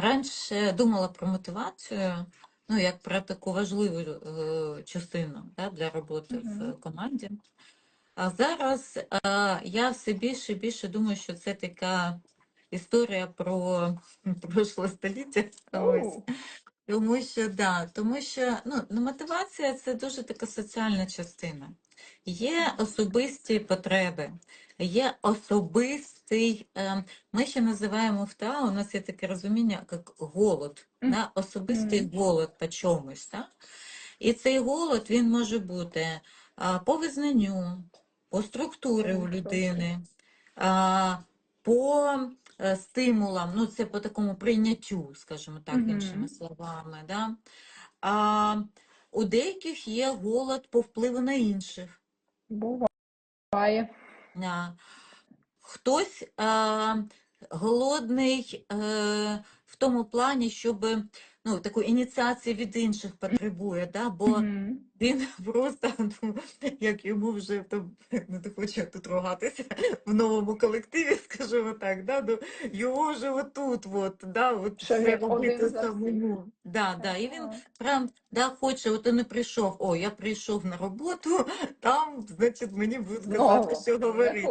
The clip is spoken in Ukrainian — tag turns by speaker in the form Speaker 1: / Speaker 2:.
Speaker 1: раніше думала про мотивацію, ну, як про таку важливу е, частину да, для роботи в команді. А зараз е, я все більше і більше думаю, що це така історія про прошле століття. Ось. Тому що, да, тому що ну, ну, мотивація це дуже така соціальна частина. Є особисті потреби, є особистий, е, ми ще називаємо в ТА, у нас є таке розуміння, як голод, да, особистий голод по чомусь. Да? І цей голод він може бути по визнанню, по структурі у людини, по стимулам, ну це по такому прийняттю, скажімо так,
Speaker 2: Мгм.
Speaker 1: іншими словами. Да? А, у деяких є голод по впливу на інших.
Speaker 2: Буває.
Speaker 1: Да. Хтось а, голодний а, в тому плані, щоб ну, таку ініціацію від інших потребує, да? бо
Speaker 2: Мгм.
Speaker 1: він просто, ну, як йому вже там, не хочу тут ругатися в новому колективі, скажімо так, да? ну, його вже отут, от, да? от
Speaker 2: Що
Speaker 1: все робити самому. Да, да. І він прям да, хоче, от не прийшов, о, я прийшов на роботу, там, значить, мені будуть казати, що говорити.